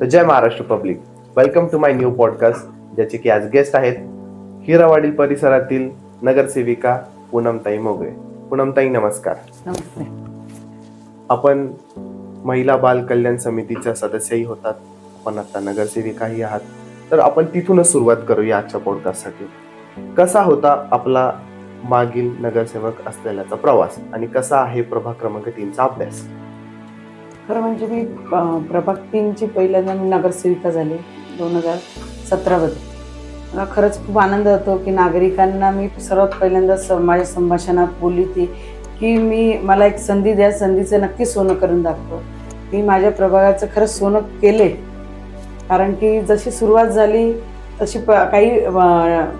तर जय Maharashtra public. Welcome to my new podcast ज्याचे की आज गेस्ट आहेत हिरावाडील परिसरातील नगरसेविका पूनमताई मोगरे. पूनमताई नमस्कार. आपण महिला बाल कल्याण समितीच्या सदस्यही होतात. आपण आता नगरसेविकाही आहात. तर आपण तिथूनच सुरुवात करूया आजच्या पॉडकास्टसाठी कसा होता आपला मागील नगरसेवक असलेल्याचा प्रवास? आणि कसा आहे प्रभाग क्रमांक तीनचा अभ्यास? खरं म्हणजे मी प्रभक्तींची प्रभाग तीनची पहिल्यांदा मी नगरसेविका झाली दोन हजार सतरामध्ये. मला खरंच खूप आनंद होतो की नागरिकांना मी सर्वात पहिल्यांदा स माझ्या संभाषणात बोलली ती की मी मला एक संधी द्या संधीचं नक्की सोनं करून दाखवतो मी माझ्या प्रभागाचं खरंच सोनं केले कारण की जशी सुरुवात झाली तशी प काही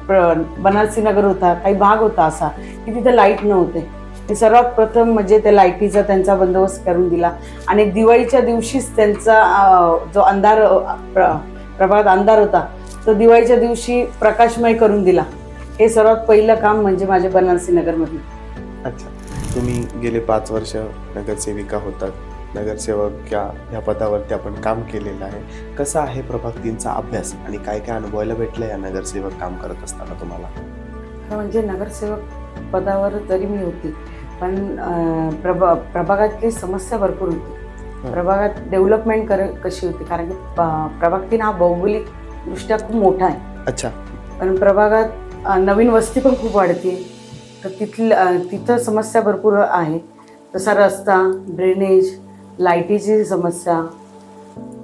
प्र- बनारसी नगर होता काही भाग होता असा की तिथे लाइट नव्हते. सर्वात प्रथम म्हणजे त्या लाईटीचा त्यांचा बंदोबस्त करून दिला. आणि दिवाळीच्या दिवशीच त्यांचा जो अंधार प्र- प्रभागात अंधार होता तो दिवाळीच्या दिवशी प्रकाशमय करून दिला. हे सर्वात पहिलं काम म्हणजे माझ्या बनारसी नगरमधलं. अच्छा. तुम्ही गेले पाच वर्ष नगरसेविका होतात. नगरसेवक या ह्या पदावरती आपण काम केलेलं आहे. कसा आहे प्रभाग तीनचा अभ्यास? आणि काय काय अनुभवायला भेटलं या नगरसेवक काम करत असताना तुम्हाला? म्हणजे नगरसेवक पदावर जरी मी होती. पण प्रभा प्रभागातली समस्या भरपूर होती. प्रभागात डेव्हलपमेंट कर कशी होती? कारण की प्रभाग तीन हा भौगोलिक दृष्ट्या खूप मोठा आहे. अच्छा. पण प्रभागात नवीन वस्ती पण खूप वाढते तर तिथलं तिथं समस्या भरपूर आहे. जसा रस्ता ड्रेनेज लाईटीची समस्या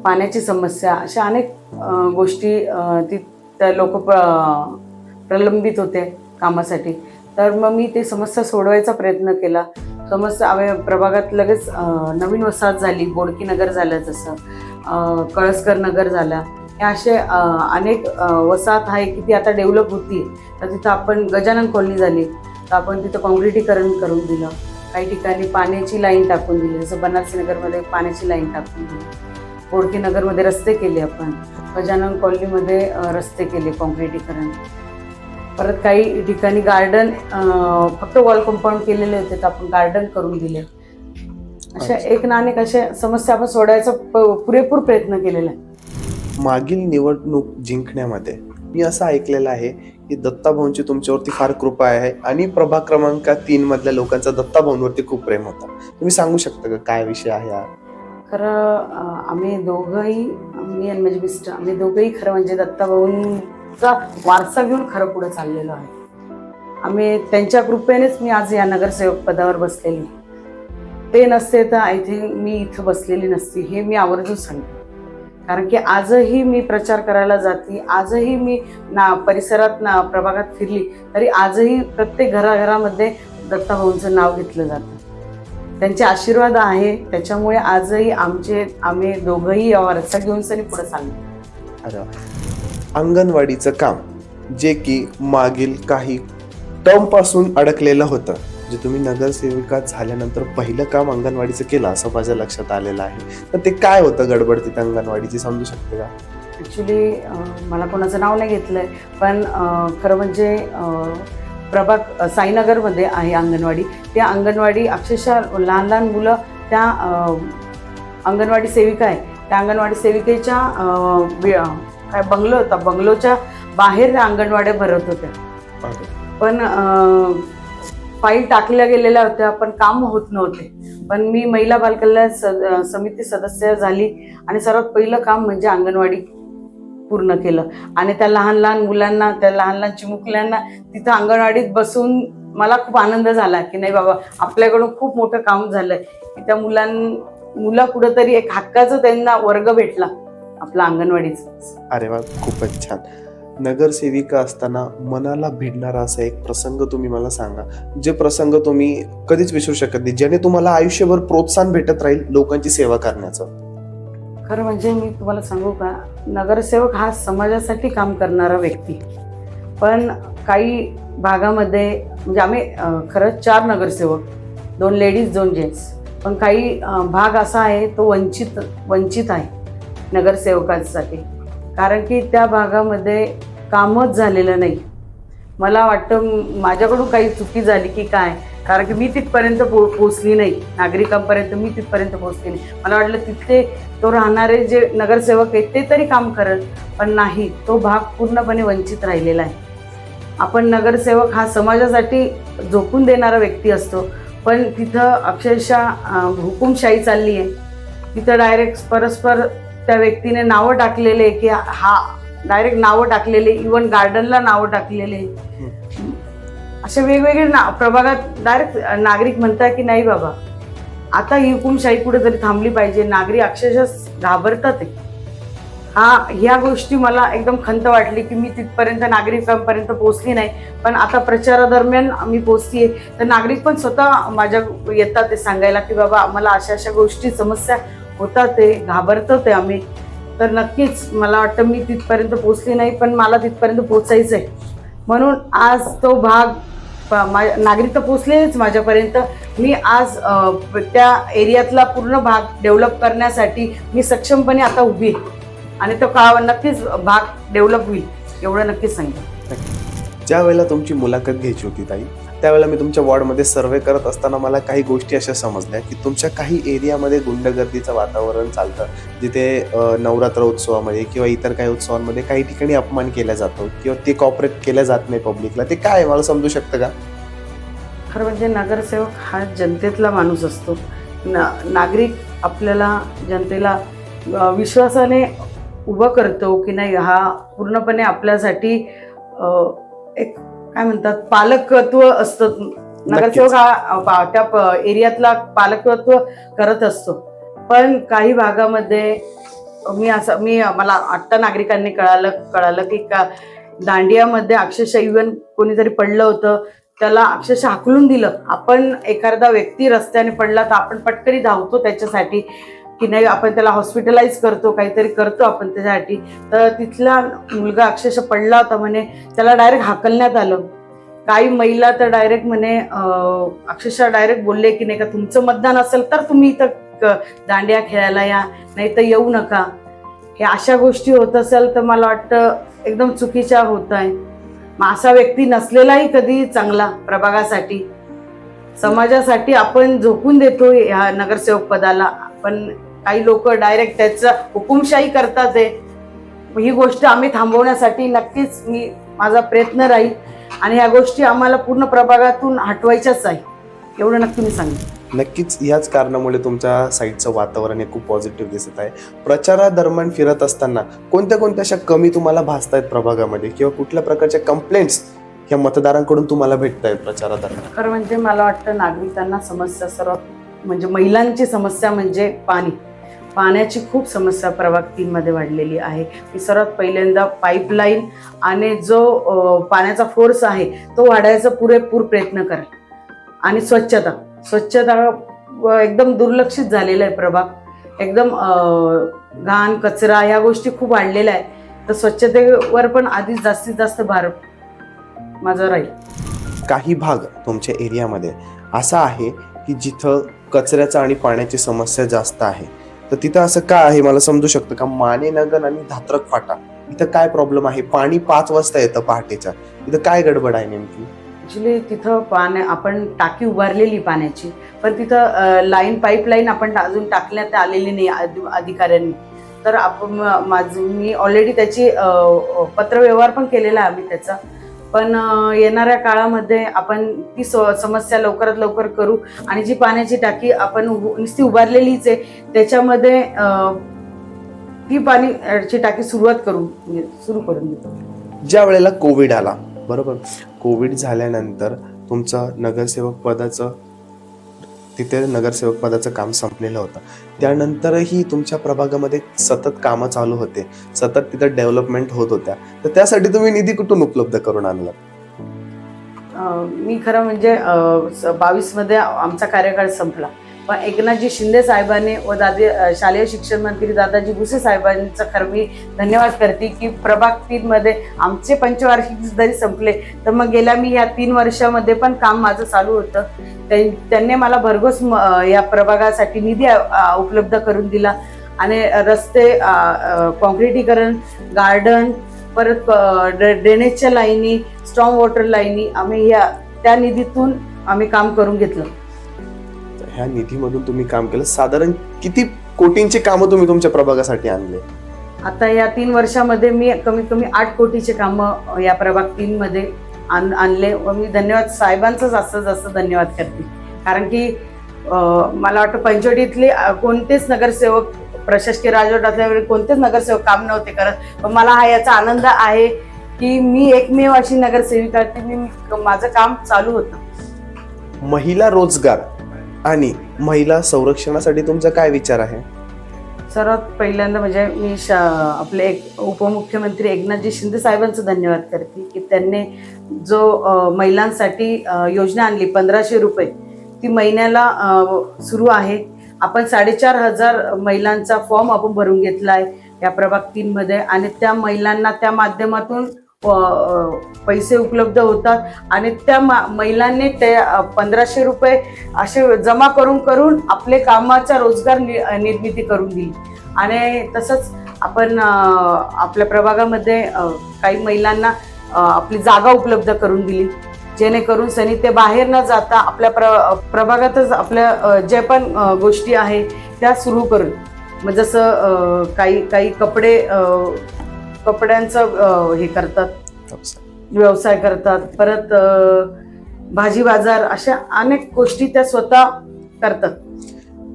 पाण्याची समस्या अशा अनेक गोष्टी ती लोक प्रलंबित होते कामासाठी. तर मग मी ते समस्या सोडवायचा प्रयत्न केला. समस्या आम्ही प्रभागात लगेच नवीन वसाहत झाली बोडकी नगर झालं जसं कळसकर नगर झाला. हे असे अनेक वसाहत आहे की ती आता डेव्हलप होती. तर तिथं आपण गजानन कॉलनी झाली. तर आपण तिथं काँक्रिटीकरण करून दिलं. काही ठिकाणी पाण्याची लाईन टाकून दिली. जसं बनारसी नगरमध्ये पाण्याची लाईन टाकून दिली. बोडकी नगरमध्ये रस्ते केले आपण. गजानन कॉलनीमध्ये रस्ते केले काँक्रिटीकरण. परत काही ठिकाणी गार्डन फक्त वॉल कंपाऊंड केलेले होते तर आपण गार्डन करून दिले. अशा एक ना अनेक अशा समस्या आपण सोडायचा पुरेपूर प्रयत्न केलेला आहे. मागील निवडणूक जिंकण्यामध्ये मी असं ऐकलेलं आहे की दत्ताभाऊंची तुमच्यावरती फार कृपा आहे आणि प्रभाग क्रमांक तीन मधल्या लोकांचा दत्ताभाऊंवरती खूप प्रेम होता. तुम्ही सांगू शकता का काय विषय आहे हा? खरं आम्ही दोघंही मी आणि माझे मिस्टर आम्ही दोघंही खरं म्हणजे चा वारसा घेऊन खरं पुढे चाललेलो आहे. आम्ही त्यांच्या कृपेनेच मी आज या नगरसेवक पदावर बसलेली. ते नसते तर आय थिंक मी इथं बसलेली नसती हे मी आवर्जून सांगते. कारण की आजही मी प्रचार करायला जाते आजही मी ना परिसरात ना प्रभागात फिरली तरी आजही प्रत्येक घराघरामध्ये दत्ताभाऊंचं नाव घेतलं जातं. त्यांचे आशीर्वाद आहे त्याच्यामुळे आजही आमचे आम्ही दोघंही या वारसा घेऊन सरी पुढे चाललो. अंगणवाडीचं काम जे की मागील काही टर्मपासून अडकलेलं होतं जे तुम्ही नगरसेविका झाल्यानंतर पहिलं काम अंगणवाडीचं केलं असं माझ्या लक्षात आलेलं आहे. तर ते काय होतं गडबड तिथं अंगणवाडीची समजू शकते का? ॲक्च्युली मला कोणाचं नाव नाही घेतलंय पण खरं म्हणजे प्रभाग साईनगरमध्ये आहे अंगणवाडी. त्या अंगणवाडी अक्षरशः लहान लहान मुलं त्या अंगणवाडी सेविका आहे. त्या अंगणवाडी सेविकेच्या काय बंगलो होता. बंगलोच्या बाहेर अंगणवाड्या भरत होत्या. पण फाईल टाकल्या गेलेल्या होत्या पण काम होत नव्हते. पण मी महिला बालकल्याण समिती सदस्य झाली आणि सर्वात पहिलं काम म्हणजे अंगणवाडी पूर्ण केलं. आणि त्या लहान लहान मुलांना त्या लहान लहान चिमुकल्यांना तिथं अंगणवाडीत बसून मला खूप आनंद झाला की नाही बाबा आपल्याकडून खूप मोठं काम झालंय. की त्या मुलां मुला कुठंतरी एक हक्काचा त्यांना वर्ग भेटला. आपला अंगणवाडीचा. अरे वा खूपच छान. नगरसेविका असताना मनाला भिडणारा असा एक प्रसंग तुम्ही मला सांगा जे प्रसंग तुम्ही कधीच विसरू शकत नाही ज्याने तुम्हाला आयुष्यभर प्रोत्साहन भेटत राहील लोकांची सेवा करण्याचं? खरं म्हणजे मी तुम्हाला सांगू का नगरसेवक हा समाजासाठी काम करणारा व्यक्ती. पण काही भागामध्ये म्हणजे आम्ही अं, खरंच चार नगरसेवक दोन लेडीज दोन जेंट्स. पण काही अं, भाग असा आहे तो वंचित वंचित आहे. नगरसेवकांसाठी. कारण की त्या भागामध्ये कामच झालेलं नाही. मला वाटतं माझ्याकडून काही चुकी झाली की काय? कारण की मी तिथपर्यंत पो पोचली नाही. नागरिकांपर्यंत मी तिथपर्यंत पोचली नाही. मला वाटलं तिथे तो राहणारे जे नगरसेवक आहेत ते तरी काम करत पण नाही. तो भाग पूर्णपणे वंचित राहिलेला आहे. आपण नगरसेवक हा समाजासाठी झोकून देणारा व्यक्ती असतो. पण तिथं अक्षरशः हुकुमशाही चालली आहे तिथं डायरेक्ट परस्पर त्या व्यक्तीने नावं टाकलेले की हा डायरेक्ट नावं टाकलेले इवन गार्डनला नावं टाकलेले. असे वेगवेगळे ना प्रभागात डायरेक्ट नागरिक म्हणतात की नाही बाबा? आता ही हुकुमशाही कुठे तरी थांबली पाहिजे. नागरिक अक्षरशः घाबरतात हा ह्या गोष्टी मला एकदम खंत वाटली की मी तिथपर्यंत नागरिकांपर्यंत पोहोचली नाही. पण आता प्रचारादरम्यान मी पोचतीये तर नागरिक पण स्वतः माझ्या येतात ते सांगायला की बाबा मला अशा अशा गोष्टी समस्या होतात ते घाबरतो ते आम्ही. तर नक्कीच मला वाटतं मी तिथपर्यंत पोचली नाही पण मला तिथपर्यंत पोचायचं आहे म्हणून आज तो भाग प- मा- नागरिक तर पोचलेच माझ्यापर्यंत. मी आज त्या एरियातला पूर्ण भाग डेव्हलप करण्यासाठी मी सक्षमपणे आता उभी आणि तो का नक्कीच भाग डेव्हलप होईल एवढं नक्कीच सांगेन. ज्या वेळेला तुमची मुलाखत घ्यायची होती ताई त्यावेळेला मी तुमच्या वॉर्डमध्ये सर्वे करत असताना मला काही गोष्टी अशा समजल्या की तुमच्या काही एरियामध्ये गुंडगर्दीचं वातावरण चालतं. जिथे नवरात्र उत्सवामध्ये किंवा इतर काही उत्सवांमध्ये काही ठिकाणी अपमान केला जातो किंवा ते कॉपरेट केलं जात नाही पब्लिकला ते काय आहे? मला समजू शकतं का? खरं म्हणजे नगरसेवक हा जनतेतला माणूस असतो. ना नागरिक आपल्याला जनतेला विश्वासाने उभं करतो की नाही हा पूर्णपणे आपल्यासाठी एक काय म्हणतात पालकत्व असतं. नगरसेवक हा त्या एरियातला पालकत्व करत असतो. पण काही भागामध्ये मी असं मी मला आत्ता नागरिकांनी कळालं कळालं की का दांडियामध्ये अक्षरशः इव्हन कोणीतरी पडलं होतं. त्याला अक्षरशः हाकलून दिलं. आपण एखादा व्यक्ती रस्त्याने पडला तर आपण पटकरी धावतो त्याच्यासाठी. की नाही आपण त्याला हॉस्पिटलाइज करतो काहीतरी करतो आपण त्याच्यासाठी तर तिथला मुलगा अक्षरशः पडला होता म्हणे त्याला डायरेक्ट हाकलण्यात आलं. काही महिला तर डायरेक्ट म्हणे अक्षरशः डायरेक्ट बोलले की नाही का तुमचं मतदान असेल तर तुम्ही इथं दांड्या दांडिया खेळायला या नाही तर येऊ नका. हे अशा गोष्टी होत असेल तर मला वाटतं एकदम चुकीच्या होत आहे. मग असा व्यक्ती नसलेलाही कधी चांगला प्रभागासाठी. समाजासाठी आपण झोकून देतो ह्या नगरसेवक पदाला. पण काही लोक डायरेक्ट त्याचं हुकुमशाही करतात आहे ही गोष्ट आम्ही थांबवण्यासाठी नक्कीच मी माझा प्रयत्न राहील. आणि ह्या गोष्टी आम्हाला पूर्ण प्रभागातून हटवायच्याच आहे एवढं नक्की मी सांगेन. नक्कीच याच कारणामुळे तुमच्या साईटचं वातावरण हे खूप पॉझिटिव्ह दिसत आहे. प्रचारादरम्यान फिरत असताना कोणत्या कोणत्या अशा कमी तुम्हाला भासत आहेत प्रभागामध्ये? किंवा कुठल्या प्रकारच्या कंप्लेंट्स ह्या मतदारांकडून तुम्हाला भेटत आहेत प्रचारादरम्यान? खरं म्हणजे मला वाटतं नागरिकांना समस्या सर्वात म्हणजे महिलांची समस्या म्हणजे पाणी. पाण्याची खूप समस्या प्रभाग तीनमध्ये वाढलेली आहे. की सर्वात पहिल्यांदा पाईपलाईन आणि जो पाण्याचा फोर्स आहे तो वाढायचा पुरेपूर प्रयत्न करेल आणि स्वच्छता. स्वच्छता एकदम दुर्लक्षित झालेला आहे प्रभाग. एकदम घाण कचरा ह्या गोष्टी खूप वाढलेल्या आहेत. तर स्वच्छतेवर पण आधीच जास्तीत जास्त भार माझा राहील. काही भाग तुमच्या एरियामध्ये असा आहे की जिथं कचऱ्याचा आणि पाण्याची समस्या जास्त आहे. तर तिथं असं का आहे? मला समजू शकतं का? मानेनगर आणि धात्रक फाटा. इथं काय प्रॉब्लेम आहे? पाणी पाच वाजता येतं पहाटेच्या. इथं काय गडबड आहे नेमकी? ॲक्च्युली तिथं पाण्या आपण टाकी उभारलेली पाण्याची. पण तिथं लाईन पाईपलाईन आपण अजून टाकण्यात आलेली नाही अधिकाऱ्यांनी. तर आपण म- माझं मी ऑलरेडी त्याची पत्रव्यवहार पण केलेला आहे आम्ही त्याचा. पण येणाऱ्या काळामध्ये आपण ती स- समस्या लवकरात लवकर करू. आणि जी पाण्याची टाकी आपण उभ- नुसती उभारलेलीच आहे त्याच्यामध्ये ती पाणीची टाकी सुरुवात करू म्हणजे सुरू करून देतो. ज्या वेळेला कोविड आला बरोबर? कोविड झाल्यानंतर तुमचं नगरसेवक पदाचं तिथे नगरसेवक पदाचं काम संपलेलं होतं. त्यानंतरही तुमच्या प्रभागामध्ये सतत कामं चालू होते. सतत तिथं डेव्हलपमेंट होत होत्या. तर त्यासाठी तुम्ही निधी कुठून उपलब्ध करून आणला मी खरं म्हणजे बावीसमध्ये आमचा कार्यकाळ संपला. पण एकनाथजी शिंदे साहेबांनी व दादी शालेय शिक्षण मंत्री दादाजी भुसे साहेबांचं खरं मी धन्यवाद करते की प्रभाग तीनमध्ये आमचे पंचवार्षिक जरी संपले तर मग गेल्या मी या तीन वर्षामध्ये पण काम माझं चालू होतं. त्यां- त्यांनी मला भरघोस म- या प्रभागासाठी निधी उपलब्ध करून दिला आणि रस्ते अं, काँक्रिटीकरण गार्डन परत ड्रेनेजच्या लाईनी स्ट्रॉंग वॉटर लाईनी आम्ही या त्या निधीतून आम्ही काम करून घेतलं. ह्या निधीमधून तुम्ही काम केलं. साधारण किती कोटींची कामं तुम्ही तुमच्या प्रभागासाठी आणले? आता या तीन वर्षामध्ये मी कमीत कमी आठ कोटीचे कामं या प्रभाग तीन मध्ये आण आणले. व मी धन्यवाद साहेबांचं जास्त जास्त धन्यवाद करते. कारण की मला वाटतं पंचवटीतले कोणतेच नगरसेवक प्रशासकीय राजवट असल्यामुळे कोणतेच नगरसेवक काम नव्हते करत. पण मला हा याचा आनंद आहे की मी एकमेव अशी नगरसेविका मी माझं काम चालू होतं. महिला रोजगार. आणि महिला संरक्षणासाठी तुमचा काय विचार आहे? सर्वात पहिल्यांदा म्हणजे मी शा आपले एक उपमुख्यमंत्री एकनाथजी शिंदे साहेबांचं धन्यवाद करते की त्यांनी जो महिलांसाठी योजना आणली पंधराशे रुपये ती महिन्याला सुरू आहे. आपण साडेचार हजार महिलांचा फॉर्म आपण भरून घेतला आहे या प्रभाग तीनमध्ये आणि त्या महिलांना त्या माध्यमातून पैसे उपलब्ध होतात आणि त्या महिलांनी ते पंधराशे रुपये असे जमा करून करून आपले कामाचा रोजगार नि- निर्मिती करून दिली. आणि तसंच आपण आपल्या प्रभागामध्ये काही महिलांना आपली जागा उपलब्ध करून दिली. जेणेकरून सनी ते बाहेर न जाता आपल्या प्र प्रभागातच आपल्या जे पण गोष्टी आहे त्या सुरू करून. मग जसं काही काही कपडे कपड्यांचं हे करतात. व्यवसाय. करतात. परत भाजी बाजार अशा अनेक गोष्टी त्या स्वतः करतात.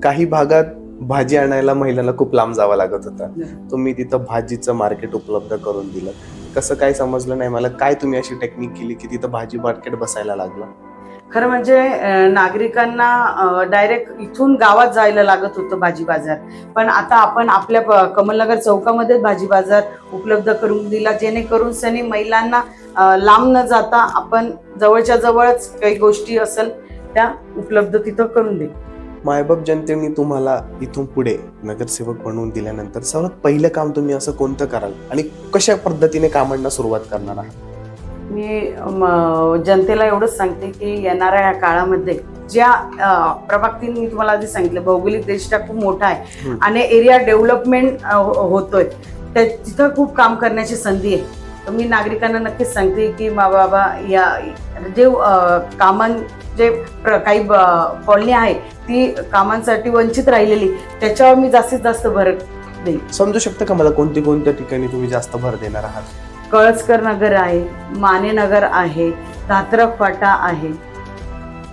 काही भागात भाजी आणायला महिलांना खूप लांब जावं लागत होतं. तुम्ही तिथं भाजीचं मार्केट उपलब्ध करून दिलं. कसं काय समजलं नाही? मला काय तुम्ही अशी टेक्निक केली की तिथं भाजी मार्केट बसायला लागलं? खरं म्हणजे नागरिकांना डायरेक्ट इथून गावात जायला लागत होतं भाजी बाजार. पण आता आपण आपल्या प- कमलनगर चौकामध्येच भाजी बाजार उपलब्ध करून दिला जेणेकरून सनी महिलांना लांब न जाता आपण जवळच्या जवळच काही गोष्टी असेल त्या उपलब्ध तिथं करून दे मायबाप जनतेने तुम्हाला इथून पुढे नगरसेवक बनवून दिल्यानंतर सर्वात पहिलं काम तुम्ही असं कोणतं कराल? आणि कशा पद्धतीने कामांना सुरुवात करणार आहात? मी जनतेला एवढंच सांगते की येणाऱ्या या काळामध्ये ज्या अ, प्रभाग तीन मी तुम्हाला आधी सांगितलं भौगोलिक दृष्ट्या खूप मोठा आहे. आणि एरिया डेव्हलपमेंट होतोय. त्या तिथं खूप काम करण्याची संधी आहे. तर मी नागरिकांना नक्कीच सांगते की मा बाबा या जे कामां जे प्र- काही कॉलनी आहे ती कामांसाठी वंचित राहिलेली त्याच्यावर मी जास्तीत जास्त भर देईन. समजू शकतं का मला कोणती कोणत्या ठिकाणी तुम्ही जास्त भर देणार आहात? कळसकर नगर आहे माने नगर आहे धात्रक फाटा आहे.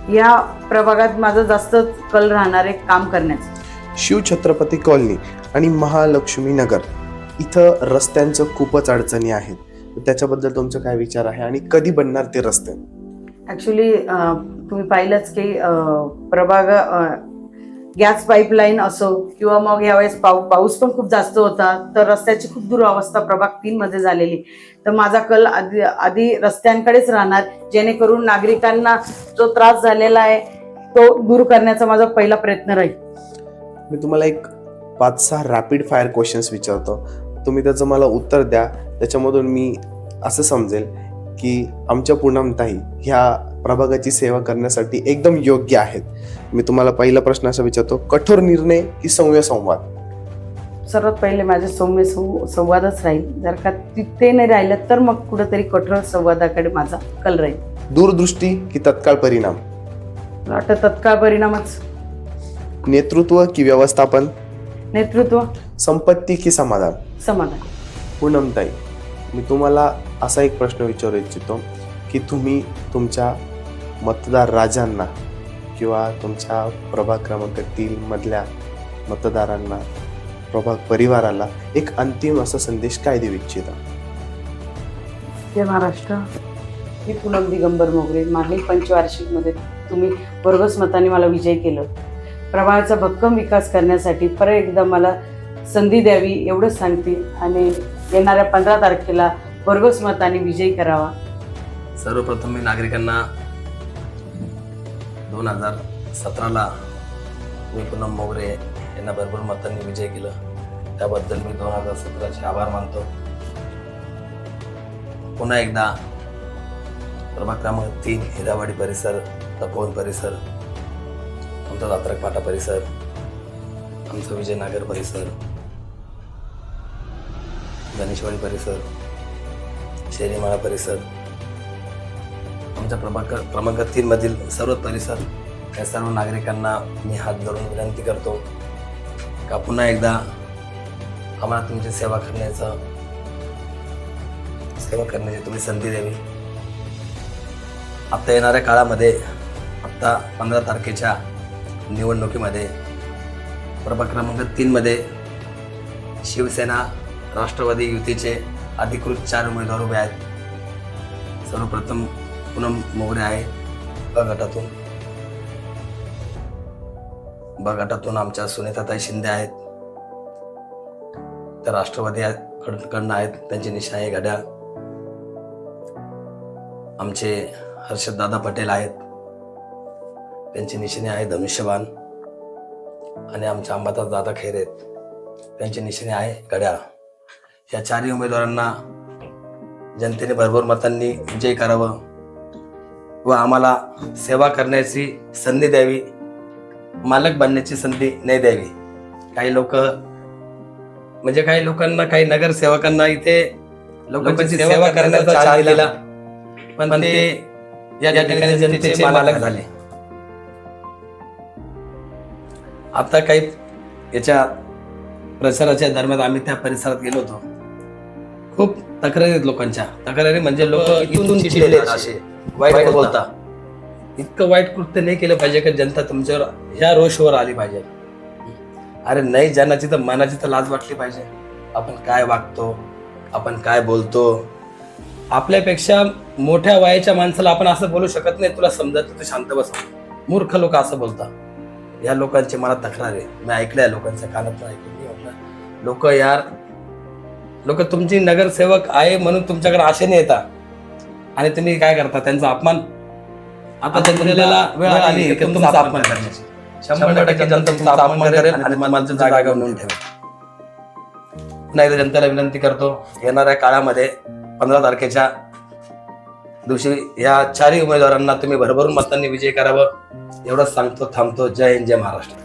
या प्रभागात माझं जास्त कल राहणार आहे काम करण्याचं. शिवछत्रपती कॉलनी आणि महालक्ष्मी नगर इथं रस्त्यांचं खूपच अडचणी आहेत. त्याच्याबद्दल तुमचा काय विचार आहे आणि कधी बनणार ते रस्ते? ॲक्च्युली तुम्ही पाहिलंच की प्रभाग गॅस पाईपलाईन असो किंवा मग यावेळेस पाऊ पाऊस पण खूप जास्त होता तर रस्त्याची खूप दुरावस्था प्रभाग तीनमध्ये झालेली. तर माझा कल आधी आधी रस्त्यांकडेच राहणार जेणेकरून नागरिकांना जो त्रास झालेला आहे तो दूर करण्याचा माझा पहिला प्रयत्न राहील. मी तुम्हाला एक पाच सहा रॅपिड फायर क्वेश्चन्स विचारतो. तुम्ही त्याचं मला उत्तर द्या. त्याच्यामधून मी असं समजेल की आमच्या पूनमताई ह्या प्रभागाची सेवा करण्यासाठी एकदम योग्य आहेत. मी तुम्हाला पहिला प्रश्न असा विचारतो कठोर निर्णय की सौम्य संवाद? सर्वात पहिले माझे सौम्य सं- संवादच राहील. जर का ति- ते नाही राहिलं तर मग कुठंतरी कठोर संवादाकडे माझा कल राहील. दूरदृष्टी की तत्काळ परिणाम? वाटतं तत्काळ परिणामच. नेतृत्व की व्यवस्थापन? नेतृत्व. संपत्ती की समाधान? समाधान. पूनमताई मी तुम्हाला असा एक प्रश्न विचारू इच्छितो की तुम्ही तुमच्या मतदार राजांना किंवा तुमच्या प्रभाग क्रमांक तीन मधल्या मतदारांना प्रभाग परिवाराला एक अंतिम असा संदेश काय देऊ इच्छिता? जय महाराष्ट्र. मी पूनम दिगंबर मोगरे. मागील पंचवार्षिकमध्ये तुम्ही भरघोस मताने मला विजय केलं. प्रभागाचा भक्कम विकास करण्यासाठी परत एकदा मला संधी द्यावी एवढंच सांगते आणि येणाऱ्या पंधरा तारखेला भरघोस मताने विजयी करावा. सर्वप्रथम मी नागरिकांना दोन हजार सतराला मी पूनम मोगरे यांना भरपूर मतांनी विजय केलं. त्याबद्दल मी दोन हजार सतराचे आभार मानतो. पुन्हा एकदा प्रभाग क्रमांक तीन हिरावाडी परिसर तपोवन परिसर आमचा दात्रक फाटा परिसर आमचा विजयनगर परिसर गणेशवाडी परिसर शेरीमाळा परिसर आमच्या प्रभाकर क्रमांक तीनमधील सर्व परिसर या सर्व नागरिकांना मी हात धरून विनंती करतो का पुन्हा एकदा आम्हाला तुमची सेवा करण्याचं सेवा करण्याची तुम्ही संधी द्यावी. आत्ता येणाऱ्या काळामध्ये आत्ता पंधरा तारखेच्या निवडणुकीमध्ये प्रभाग क्रमांक तीनमध्ये शिवसेना राष्ट्रवादी युतीचे अधिकृत चार उमेदवार उभे आहेत. सर्वप्रथम पूनम मोगरे आहे ब गटातून ब गटातून आमच्या सुनेताताई शिंदे आहेत। त्या राष्ट्रवादी आहेत- कडनं आहेत त्यांची निशाणी आहे आमचे हर्षददादा पटेल आहेत। त्यांची निशाणी आहे धनुष्यबाण। आणि आमच्या अंबादास दादा खैरे आहेत। त्यांची निशाणी आहे घड्याळ। या चारही उमेदवारांना जनतेने भरभर मतांनी विजय करावं। व आम्हाला सेवा करण्याची संधी द्यावी मालक बनण्याची संधी नाही द्यावी. काही लोक म्हणजे काही लोकांना काही नगरसेवकांना इथे लोकांची सेवा करण्याचा दिला. पण ते या ठिकाणी जनतेचे मालक झाले. आता काही याच्या प्रचाराच्या दरम्यान आम्ही त्या परिसरात गेलो होतो. खूप तक्रारी आहेत लोकांच्या. तक्रारी म्हणजे लोक इथून असे. वाईट बोलता. इतकं वाईट कृत्य नाही केलं पाहिजे की जनता तुमच्यावर? ह्या रोषवर आली पाहिजे. अरे नाही जनाची तर मनाची तर लाज वाटली पाहिजे. आपण काय वागतो? आपण काय बोलतो? आपल्यापेक्षा मोठ्या वयाच्या माणसाला आपण असं बोलू शकत नाही. तुला समजत तू शांत बस. मूर्ख लोक असं बोलतात. या लोकांची मला तक्रार आहे. मी ऐकलंय लोकांच्या कानात ऐकलं लोक यार लोक तुमची नगरसेवक आहे म्हणून तुमच्याकडे आशेने येतात. आणि तुम्ही काय करता? त्यांचा अपमान? आता जनतेला वेळ आली की तुमचा अपमान करण्याची. शंभर टक्के जनता तुमचा अपमान करेल आणि तुम्हाला जागा ठेवेल. नाही तर जनतेला विनंती करतो येणाऱ्या काळामध्ये पंधरा तारखेच्या दिवशी या चारही उमेदवारांना तुम्ही भरभरून मतांनी विजय करावं एवढंच सांगतो थांबतो. जय हिंद जय महाराष्ट्र.